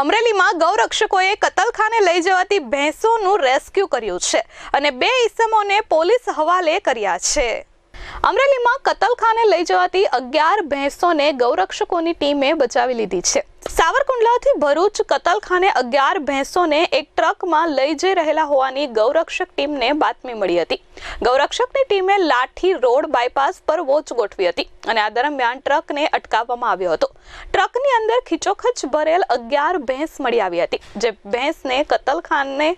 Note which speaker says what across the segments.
Speaker 1: અમરેલીમાં ગૌરક્ષકોએ કતલખાને લઈ જવાતી ભેંસોનું રેસ્ક્યુ કર્યું છે અને બે ઇસમોને પોલીસ હવાલે કર્યા છે. અમરેલીમાં કતલખાને લઈ જવાતી અગિયાર ભેંસોને ગૌરક્ષકોની ટીમે બચાવી લીધી છે. સાવરકુંડલાથી ભરૂચ કતલખાને અગિયાર ભેંસોને એક ટ્રકમાં લઈ જઈ રહેલા હોવાની ગૌરક્ષક ટીમને બાતમી મળી હતી. ગૌરક્ષકની ટીમે લાઠી રોડ બાયપાસ પર વોચ ગોઠવી હતી અને આ દરમિયાન ટ્રકને અટકાવવામાં આવ્યો હતો. ટ્રકની અંદર ખીચોખચ ભરેલ અગિયાર ભેંસ મળી આવી હતી, જે ભેંસને કતલખાને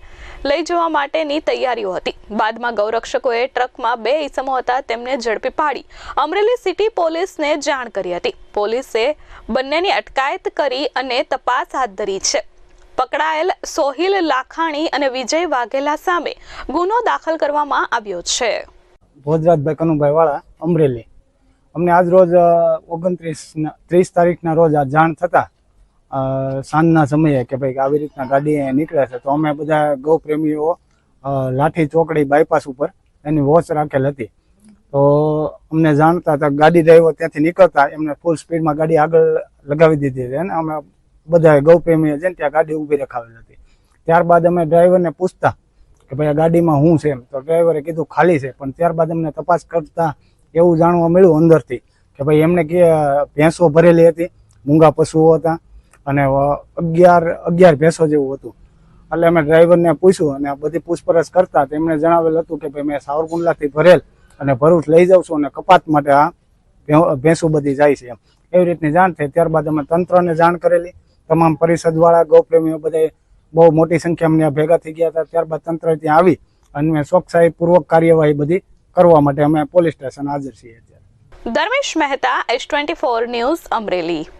Speaker 1: લઈ જવા માટેની તૈયારીઓ હતી. બાદમાં ગૌરક્ષકોએ ટ્રકમાં બે ઈસમો હતા, તેમને ઝડપી પાડી. અમરેલી સિટી પોલીસને જાણ કરી હતી. પોલીસે બંનેની અટકાયત કરી અને તપાસ હાથ ધરી છે. પકડાયેલ સોહિલ લાખાણી અને વિજય વાઘેલા સામે ગુનો દાખલ કરવામાં આવ્યો છે.
Speaker 2: ભોજરાજભાઈ કનુભાઈ વાળા અમરેલી. અમને આજ રોજ ઓગણત્રીસ ત્રીસ તારીખના રોજ આ જાણ થતા સાંજના સમયે કે ભાઈ આવી રીતના ગાડી નીકળે છે, તો અમે બધા ગૌપ્રેમીઓ પ્રેમીઓ લાઠી ચોકડી બાયપાસ ઉપર એની વોચ રાખેલ હતી. તો અમને જાણતા હતા ગાડી ડ્રાઈવર ત્યાંથી નીકળતા, એમને ફૂલ સ્પીડમાં ગાડી આગળ લગાવી દીધી હતી અને અમે બધા ગૌપ્રેમીઓ છે ત્યાં ગાડી ઊભી રખાવેલ હતી. ત્યારબાદ અમે ડ્રાઈવરને પૂછતા કે ભાઈ આ ગાડીમાં શું છે એમ. તો ડ્રાઈવરે કીધું ખાલી છે, પણ ત્યારબાદ અમને તપાસ કરતા એવું જાણવા મળ્યું અંદરથી કે ભાઈ એમને કે ભેંસો ભરેલી હતી, મૂંગા પશુઓ હતા અને અગિયાર અગિયાર ભેંસો જેવું હતું. એટલે અમે ડ્રાઈવરને પૂછ્યું અને આ બધી પૂછપરછ કરતા તેમણે જણાવેલ હતું કે ભાઈ, મેં સાવરકુંડલાથી ભરેલ અને ભરૂચ લઈ જાઉં છું અને કપાત માટે આ ભેંસો બધી જાય છે એમ. એવી રીતની જાણ થઈ. ત્યારબાદ અમે તંત્રને જાણ કરેલી. તમામ પરિષદવાળા, ગૌપ્રેમીઓ બધા બહુ મોટી સંખ્યામાં ત્યાં ભેગા થઈ ગયા હતા. ત્યારબાદ તંત્ર ત્યાં આવી અને ચોકસાઈપૂર્વક કાર્યવાહી બધી કરવા માટે અમે પોલીસ સ્ટેશન હાજર છીએ અત્યારે.
Speaker 1: Mehta, S twenty four news Amreli.